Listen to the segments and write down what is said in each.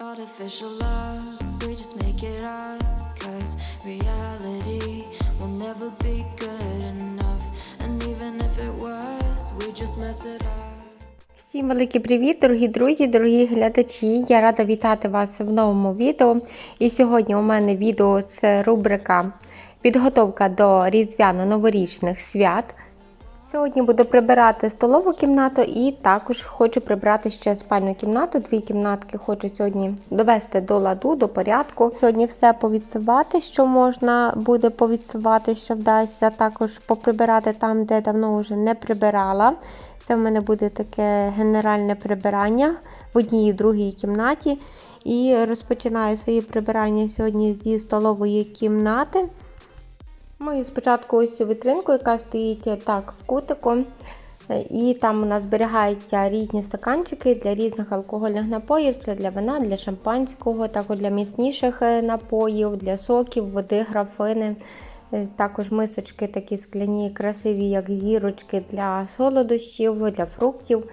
Artificial love, we just make it up. Cause reality will never be good enough. And even if it was, we just mess it up. Всім великий привіт, дорогі друзі, дорогі глядачі. Я рада вітати вас в новому відео. І сьогодні у мене відео це рубрика Підготовка до різдвяно-новорічних свят. Сьогодні буду прибирати столову кімнату і також хочу прибрати ще спальну кімнату. Дві кімнатки хочу сьогодні довести до ладу, до порядку. Сьогодні все повідсувати, що можна буде повідсувати, що вдасться. Також поприбирати там, де давно вже не прибирала. Це в мене буде таке генеральне прибирання в одній і другій кімнаті. І розпочинаю своє прибирання сьогодні зі столової кімнати. Мою спочатку ось цю вітринку, яка стоїть так в кутику. І там у нас зберігаються різні стаканчики для різних алкогольних напоїв. Це для вина, для шампанського, також для міцніших е, напоїв, для соків, води, графини. Е, Також мисочки такі скляні, красиві, як зірочки для солодощів, для фруктів.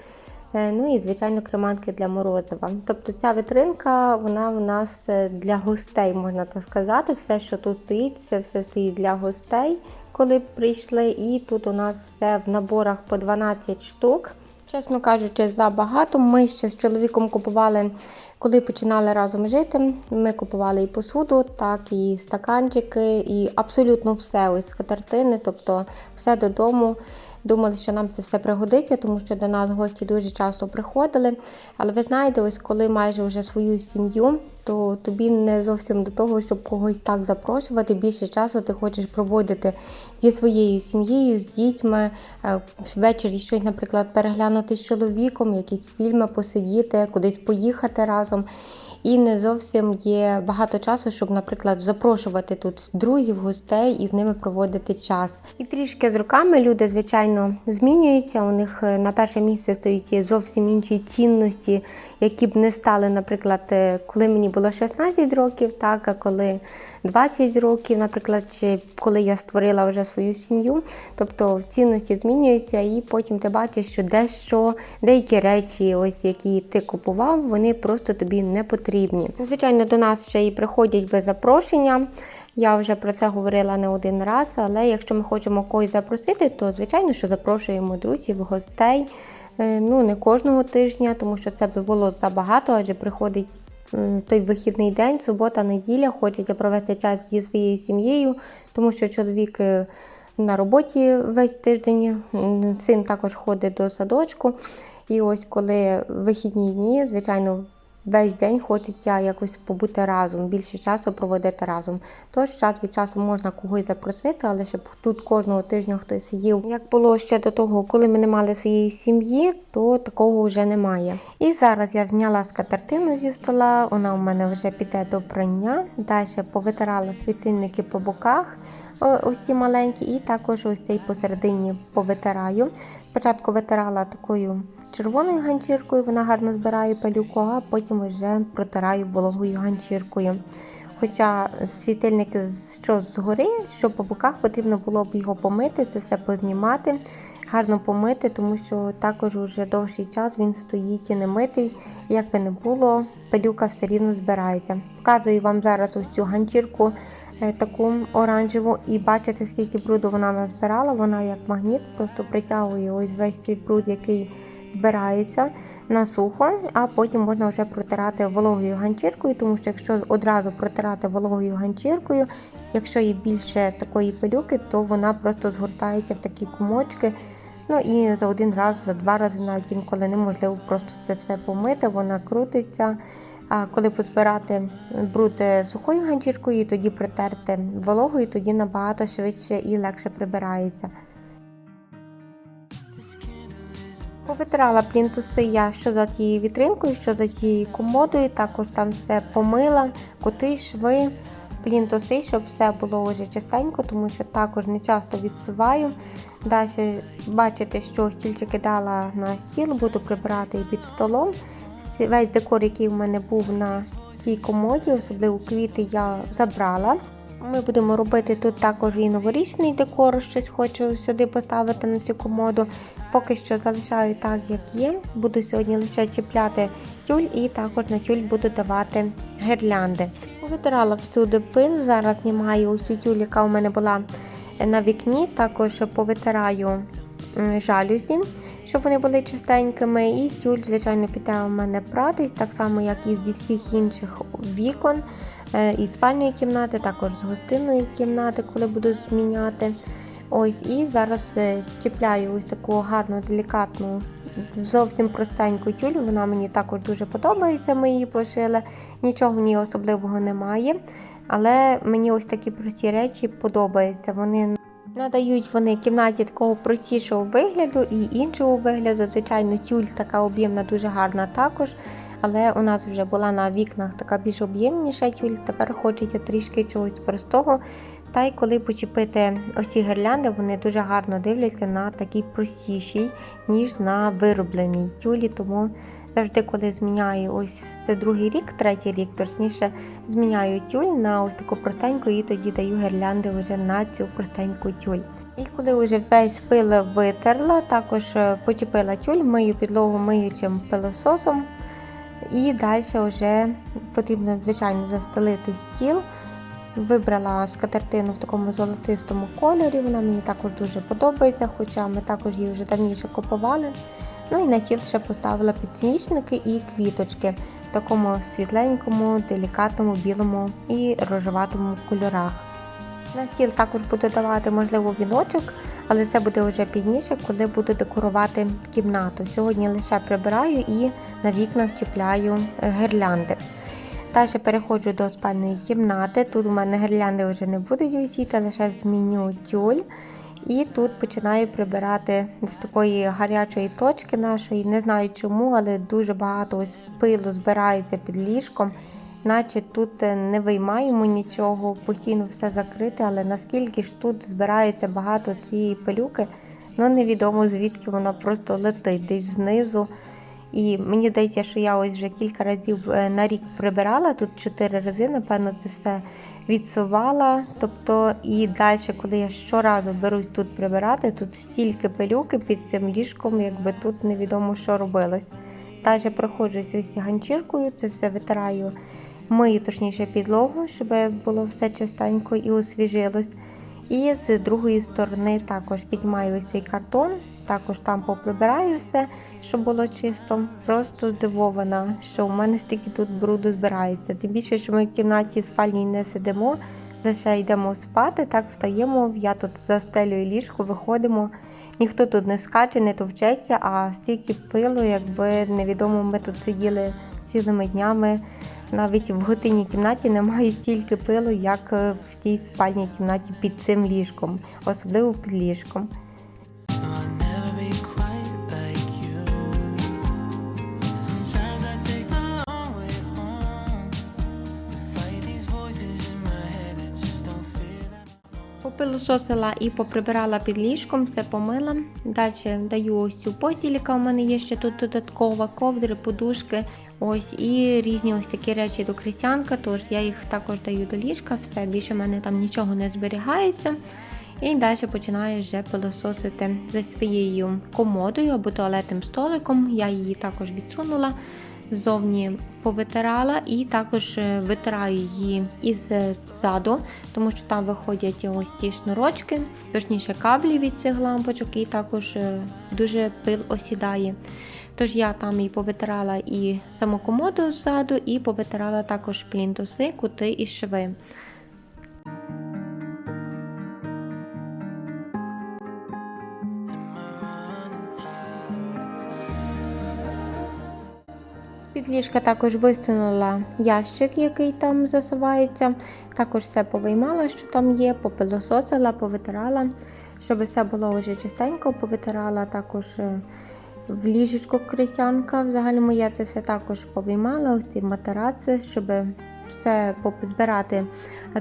Е, Ну і, звичайно, креманки для морозива. Тобто ця витринка, вона в нас е, для гостей, можна так сказати. Все, що тут стоїть, це все стоїть для гостей, коли прийшли. І тут у нас все в наборах по 12 штук. Чесно кажучи, забагато. Ми ще з чоловіком купували, коли починали разом жити. Ми купували і посуду, так, і стаканчики, і абсолютно все. Ось скатертини, тобто все додому. Думали, що нам це все пригодиться, тому що до нас гості дуже часто приходили. Але ви знаєте, ось коли майже вже свою сім'ю, то тобі не зовсім до того, щоб когось так запрошувати. Більше часу ти хочеш проводити зі своєю сім'єю, з дітьми, е, ввечері щось, наприклад, переглянути з чоловіком, якісь фільми посидіти, кудись поїхати разом. І не зовсім є багато часу, щоб, наприклад, запрошувати тут друзів, гостей і з ними проводити час. І трішки з роками люди, звичайно, змінюються. У них е, на перше місце стоять зовсім інші цінності, які б не стали, наприклад, е, коли мені було 16 років, так, а коли 20 років, наприклад, чи коли я створила вже свою сім'ю. Тобто цінності змінюються, і потім ти бачиш, що дещо, деякі речі, ось які ти купував, вони просто тобі не потрібні. Звичайно, до нас ще і приходять без запрошення. Я вже про це говорила не один раз, але якщо ми хочемо когось запросити, то звичайно, що запрошуємо друзів, гостей. Е, Ну, не кожного тижня, тому що це би було забагато, адже приходить той вихідний день, субота, неділя, хочеться провести час зі своєю сім'єю, тому що чоловік е, на роботі весь тиждень, син також ходить до садочку. І ось коли вихідні дні, звичайно, весь день хочеться якось побути разом, більше часу проводити разом. Тож час від часу можна когось запросити, але щоб тут кожного тижня хтось сидів. Як було ще до того, коли ми не мали своєї сім'ї, то такого вже немає. І зараз я зняла скатертину зі стола, вона у мене вже піде до прання. Далі повитирала світильники по боках. Ось ці маленькі, і також ось цей посередині повитираю. Спочатку витирала такою червоною ганчіркою, вона гарно збирає пилюку, а потім вже протираю вологою ганчіркою. Хоча світильник що згори, що по боках потрібно було б його помити, це все познімати, гарно помити, тому що також вже довший час він стоїть і не митий. Як би не було, пилюка все рівно збирається. Показую вам зараз ось цю ганчірку е, таку оранжеву, і бачите, скільки бруду вона назбирала. Вона як магніт, просто притягує ось весь цей бруд, який збирається на сухо, а потім можна вже протирати вологою ганчіркою, тому що якщо одразу протирати вологою ганчіркою, якщо є більше такої пилюки, то вона просто згортається в такі комочки. Ну і за один раз, за два рази навіть інколи неможливо просто це все помити, вона крутиться. А коли позбирати бруд сухою ганчіркою, тоді притерти вологою, тоді набагато швидше і легше прибирається. Повитирала плінтуси я що за тією вітринкою, що за тією комодою. Також там все помила, кути, шви, плінтуси, щоб все було вже чистенько, тому що також не часто відсуваю. Далі бачите, що стільчики дала на стіл, буду прибирати під столом. Весь декор, який в мене був на цій комоді, особливо квіти, я забрала. Ми будемо робити тут також і новорічний декор, щось хочу сюди поставити на цю комоду. Поки що залишаю так, як є. Буду сьогодні лише чіпляти тюль і також на тюль буду давати гірлянди. Витирала всюди пил, зараз знімаю усю тюль, яка у мене була на вікні, також повитираю жалюзі, щоб вони були чистенькими. І тюль, звичайно, піде у мене пратись, так само, як і зі всіх інших вікон, е, і спальної кімнати, також з гостинної кімнати, коли буду зміняти. Ось і зараз е, чіпляю ось таку гарну, делікатну, зовсім простеньку тюль. Вона мені також дуже подобається. Ми її пошили. Нічого в ній особливого немає. Але мені ось такі прості речі подобаються. Вони надають вони кімнаті такого простішого вигляду і іншого вигляду. Звичайно, тюль така об'ємна, дуже гарна також. Але у нас вже була на вікнах така більш об'ємніша тюль. Тепер хочеться трішки чогось простого. Та й коли почепити ось ці гірлянди, вони дуже гарно дивляться на такій простішій, ніж на виробленій тюлі. Тому завжди, коли зміняю ось це другий рік, третій рік, точніше, зміняю тюль на ось таку простеньку і тоді даю гірлянди вже на цю простеньку тюль. І коли вже весь пил витерла, також е, почепила тюль, мию підлогу миючим пилососом. І далі вже потрібно, звичайно, застелити стіл. Вибрала скатертину в такому золотистому кольорі, вона мені також дуже подобається, хоча ми також її вже давніше купували. Ну і на стіл ще поставила підсвічники і квіточки в такому світленькому, делікатному, білому і рожеватому кольорах. На стіл також буду давати, можливо, віночок, але це буде вже пізніше, коли буду декорувати кімнату. Сьогодні лише прибираю і на вікнах чіпляю гірлянди. Далі переходжу до спальної кімнати. Тут у мене гірлянди вже не будуть висіти, лише зміню тюль. І тут починаю прибирати з такої гарячої точки нашої. Не знаю чому, але дуже багато ось пилу збирається під ліжком. Наче тут е, не виймаємо нічого, постійно все закрите, але наскільки ж тут збирається багато цієї пилюки, ну невідомо звідки вона просто летить десь знизу. І мені здається, що я ось вже кілька разів е, на рік прибирала, тут чотири рази, напевно, це все відсувала. Тобто, і далі, коли я щоразу берусь тут прибирати, тут стільки пилюки під цим ліжком, якби тут невідомо, що робилось. Далі проходжусь ось ганчіркою, це все витираю, мию точніше підлогу, щоб було все чистенько і освіжилось. І з другої сторони також піднімаю цей картон, також там поприбираю все, щоб було чисто. Просто здивована, що в мене стільки тут бруду збирається. Тим більше, що ми в кімнаті спальній не сидимо, лише йдемо спати, так встаємо. Я тут застелюю ліжко, виходимо. Ніхто тут не скаче, не товчеться, а стільки пилу, якби невідомо, ми тут сиділи цілими днями. Навіть в готинній кімнаті немає стільки пилу, як в тій спальній кімнаті під цим ліжком, особливо під ліжком. Попилососила і поприбирала під ліжком, все помила. Далі даю ось цю постіль, яка у мене є ще тут додаткова, ковдри, подушки. Ось і різні ось такі речі до крістянка, тож я їх також даю до ліжка, все більше в мене там нічого не зберігається. І далі починаю вже пилососити за своєю комодою або туалетним столиком. Я її також відсунула, ззовні повитирала і також е, витираю її із ззаду, тому що там виходять ось ці шнурочки, точніше каблі від цих лампочок, і також е, дуже пил осідає. Тож я там і повитирала і саму комоду ззаду, і повитирала також плінтуси, кути і шви. З-під ліжка також висунула ящик, який там засувається. Також все повиймала, що там є, попилососила, повитирала, щоб все було вже чистенько, повитирала також е, в ліжечку крисянка. Взагалі я це все також повиймала, ось ці матераци, щоб все збирати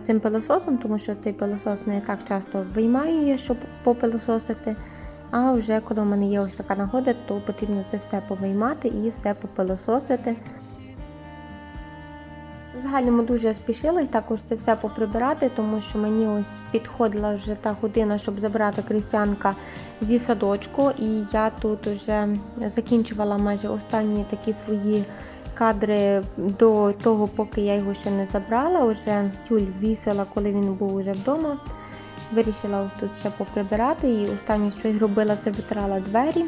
цим пилососом, тому що цей пилосос не так часто виймаю, щоб попилососити. А вже коли в мене є ось така нагода, то потрібно це все повиймати і все попилососити. В загальному дуже спішила також це все поприбирати, тому що мені ось підходила вже та година, щоб забрати крістянка зі садочку. І я тут вже закінчувала майже останні такі свої кадри до того, поки я його ще не забрала. Вже тюль вісила, коли він був уже вдома. Вирішила тут ще поприбирати. І останнє, що я зробила, це витирала двері.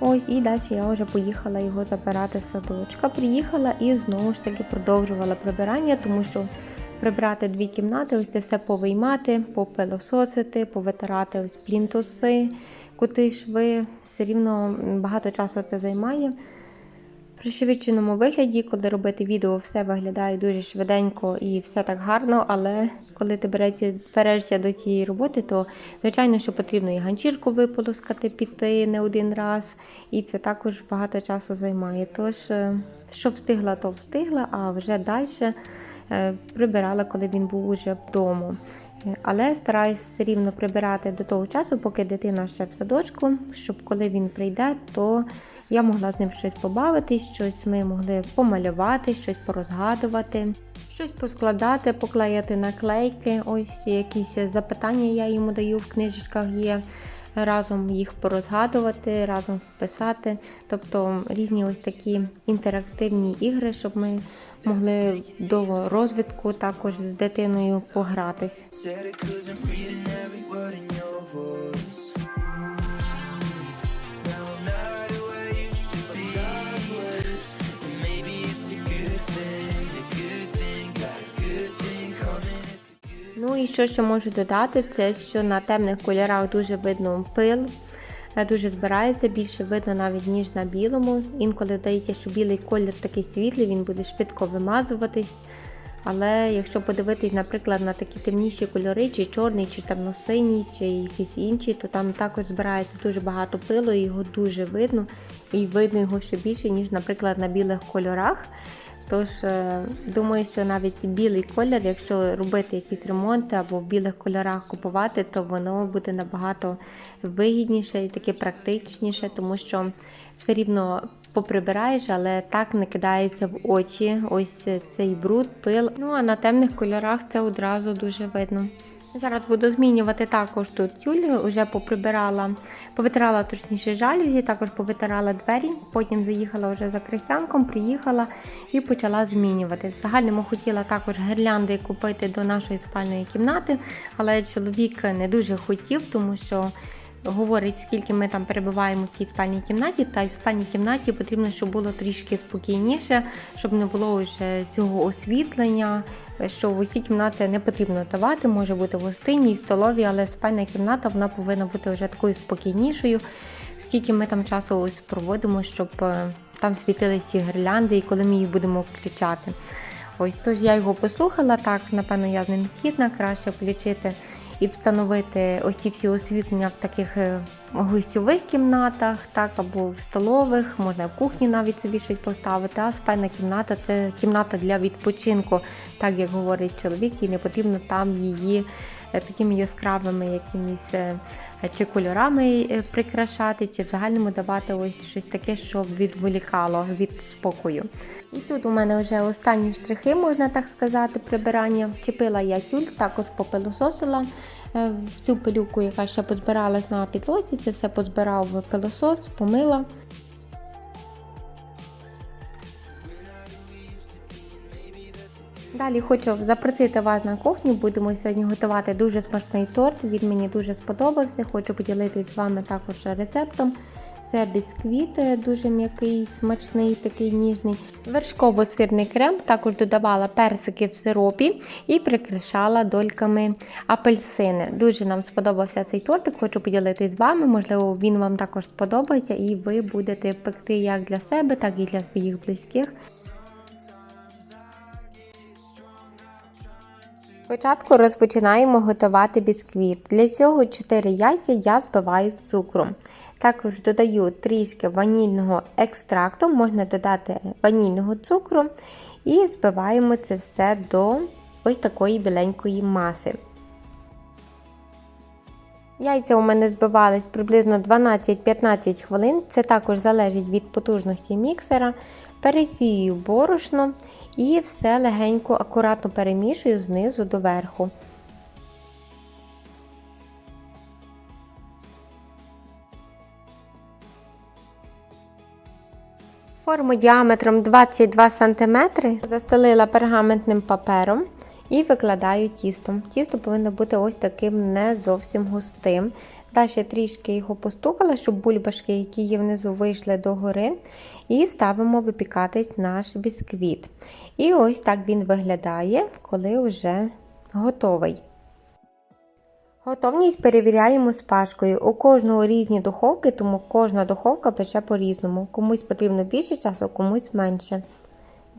Ось і далі я вже поїхала його забирати з садочка. Приїхала і знову ж таки продовжувала прибирання, тому що прибрати дві кімнати, ось це все повиймати, попилососити, повитирати ось плінтуси, кути шви. Все рівно багато часу це займає. Пришвидшеному вигляді, коли робити відео, все виглядає дуже швиденько і все так гарно, але коли ти береться, берешся до цієї роботи, то звичайно, що потрібно і ганчірку виполоскати, піти не один раз, і це також багато часу займає. Тож, е, що встигла, то встигла, а вже далі е, прибирала, коли він був уже вдома. Е, Але стараюсь все рівно прибирати до того часу, поки дитина ще в садочку, щоб коли він прийде, то я могла з ним щось побавитись, щось ми могли помалювати, щось порозгадувати, щось поскладати, поклеїти наклейки. Ось якісь запитання я йому даю в книжечках є. Разом їх порозгадувати, разом вписати. Тобто різні ось такі інтерактивні ігри, щоб ми могли до розвитку також з дитиною погратись. Ну і що ще можу додати, це що на темних кольорах дуже видно пил, е, дуже збирається, більше видно навіть ніж на білому. Інколи здається, що білий колір такий світлий, він буде швидко вимазуватись. Але якщо подивитись, наприклад, на такі темніші кольори, чи чорний, чи темно-синій, чи якісь інші, то там також збирається дуже багато пилу, і його дуже видно. І видно його ще більше, ніж, наприклад, на білих кольорах. Тож, е, думаю, що навіть білий колір, якщо робити якісь ремонти або в білих кольорах купувати, то воно буде набагато вигідніше і таке практичніше, тому що все рівно поприбираєш, але так не кидається в очі. Ось цей бруд, пил. Ну а на темних кольорах це одразу дуже видно. Зараз буду змінювати також тут тюль, вже поприбирала, повитирала точніше жалюзі, також повитирала двері, потім заїхала вже за крестянком, приїхала і почала змінювати. В загальному хотіла також гірлянди купити до нашої спальної кімнати, але чоловік не дуже хотів, тому що говорить, скільки ми там перебуваємо в цій спальній кімнаті, та й в спальній кімнаті потрібно, щоб було трішки спокійніше, щоб не було вже цього освітлення, що в усі кімнати не потрібно давати, може бути в гостині, і в столовій, але спальна кімната вона повинна бути вже такою спокійнішою, скільки ми там часу ось проводимо, щоб е, там світились ці гірлянди і коли ми їх будемо включати. Ось тож я його послухала, так, напевно, я з ним згідна, краще включити і встановити ось ці всі освітлення в таких е, гостьових кімнатах, так, або в столових, можна в кухні навіть собі щось поставити, а спальна кімната це кімната для відпочинку, так як говорить чоловік, і не потрібно там її такими яскравими якимись е, чи кольорами е, прикрашати, чи в загальному давати ось щось таке, щоб відволікало від спокою. І тут у мене вже останні штрихи, можна так сказати, прибирання. Чепила я тюль, також попилососила е, в цю пилюку, яка ще позбиралась на підлозі. Це все позбирав пилосос, помила. Далі хочу запросити вас на кухню. Будемо сьогодні готувати дуже смачний торт. Він мені дуже сподобався. Хочу поділитися з вами також рецептом. Це бісквіт, е, дуже м'який, смачний, такий ніжний. Вершково-сирний крем, також додавала персики в сиропі і прикрашала дольками апельсини. Дуже нам сподобався цей тортик, хочу поділитися з вами. Можливо, він вам також сподобається, і ви будете пекти як для себе, так і для своїх близьких. Спочатку розпочинаємо готувати бісквіт. Для цього 4 яйця я збиваю з цукром. Також додаю трішки ванільного екстракту, можна додати ванільного цукру і збиваємо це все до ось такої біленької маси. Яйця у мене збивались приблизно 12-15 хвилин. Це також залежить від потужності міксера. Пересію борошно і все легенько, акуратно перемішую знизу до верху. Форму діаметром 22 см застелила пергаментним папером і викладаю тістом. Тісто повинно бути ось таким не зовсім густим. Далі трішки його постукала, щоб бульбашки, які є внизу, вийшли догори. І ставимо випікатись наш бісквіт. І ось так він виглядає, коли вже готовий. Готовність перевіряємо з пашкою. У кожного різні духовки, тому кожна духовка пече по-різному. Комусь потрібно більше часу, комусь менше.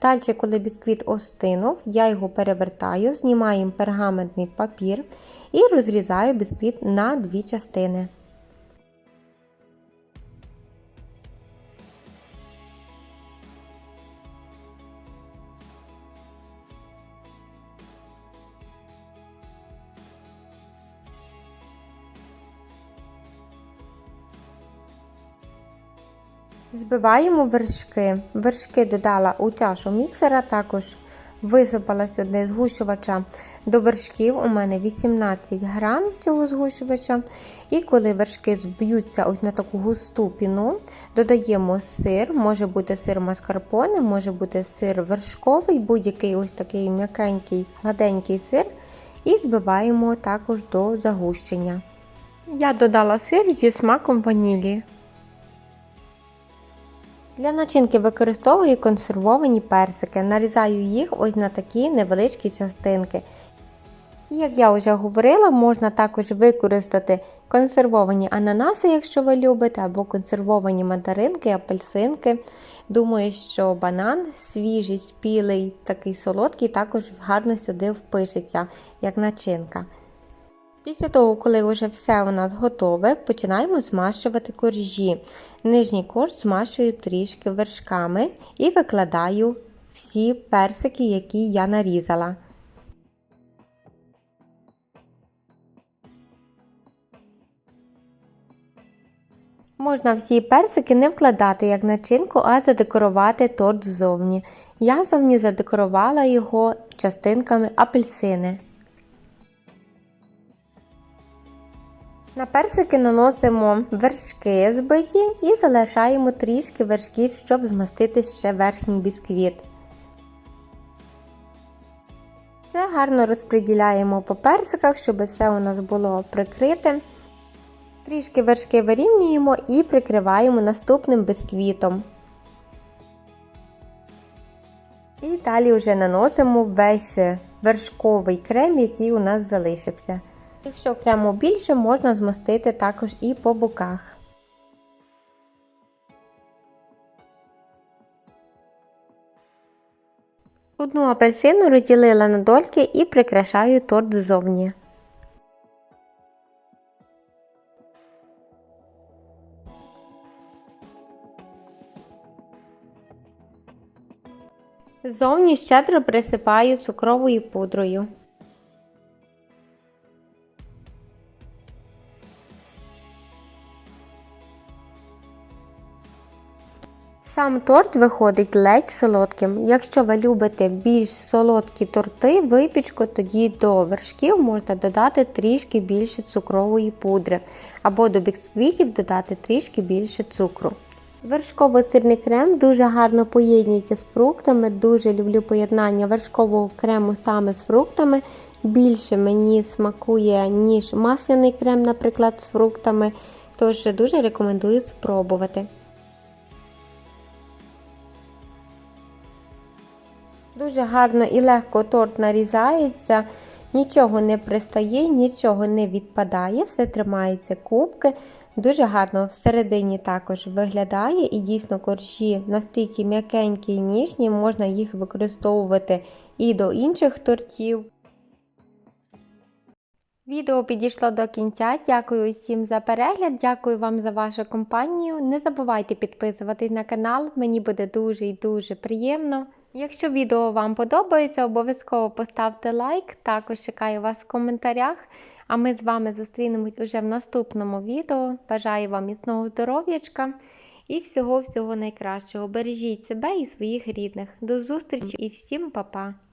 Далі, коли бісквіт остинув, я його перевертаю, знімаємо пергаментний папір і розрізаю бісквіт на дві частини. Збиваємо вершки. Вершки додала у чашу міксера, також висипала сюди згущувача до вершків. У мене 18 грам цього згущувача. І коли вершки зб'ються ось на таку густу піну, додаємо сир, може бути сир маскарпоне, може бути сир вершковий, будь-який ось такий м'якенький, гладенький сир. І збиваємо також до загущення. Я додала сир зі смаком ванілі. Для начинки використовую консервовані персики. Нарізаю їх ось на такі невеличкі частинки. І, Як я вже говорила, можна також використати консервовані ананаси, якщо ви любите, або консервовані мандаринки, апельсинки. Думаю, що банан свіжий, спілий, такий солодкий, також гарно сюди впишеться, як начинка. Після того, коли вже все у нас готове, починаємо змащувати коржі. Нижній корж змащую трішки вершками і викладаю всі персики, які я нарізала. Можна всі персики не вкладати як начинку, а задекорувати торт ззовні. Я зовні задекорувала його частинками апельсини. На персики наносимо вершки збиті і залишаємо трішки вершків, щоб змастити ще верхній бісквіт. Це гарно розподіляємо по персиках, щоб все у нас було прикрите. Трішки вершки вирівнюємо і прикриваємо наступним бісквітом. І далі вже наносимо весь вершковий крем, який у нас залишився. Якщо крему більше, можна змастити також і по боках. Одну апельсину розділила на дольки і прикрашаю торт ззовні. Ззовні щедро присипаю цукровою пудрою. Сам торт виходить ледь солодким. Якщо ви любите більш солодкі торти, випічку, тоді до вершків можна додати трішки більше цукрової пудри, або до бісквітів додати трішки більше цукру. Вершково-сирний крем дуже гарно поєднується з фруктами. Дуже люблю поєднання вершкового крему саме з фруктами. Більше мені смакує, ніж масляний крем, наприклад, з фруктами. Тож дуже рекомендую спробувати. Дуже гарно і легко торт нарізається, нічого не пристає, нічого не відпадає, все тримається кубки. Дуже гарно всередині також виглядає і дійсно коржі настільки м'якенькі і ніжні, можна їх використовувати і до інших тортів. Відео підійшло до кінця. Дякую усім за перегляд, дякую вам за вашу компанію. Не забувайте підписуватись на канал, мені буде дуже і дуже приємно. Якщо відео вам подобається, обов'язково поставте лайк. Також чекаю вас в коментарях. А ми з вами зустрінемось уже в наступному відео. Бажаю вам міцного здоров'ячка і всього-всього найкращого. Бережіть себе і своїх рідних. До зустрічі і всім па-па!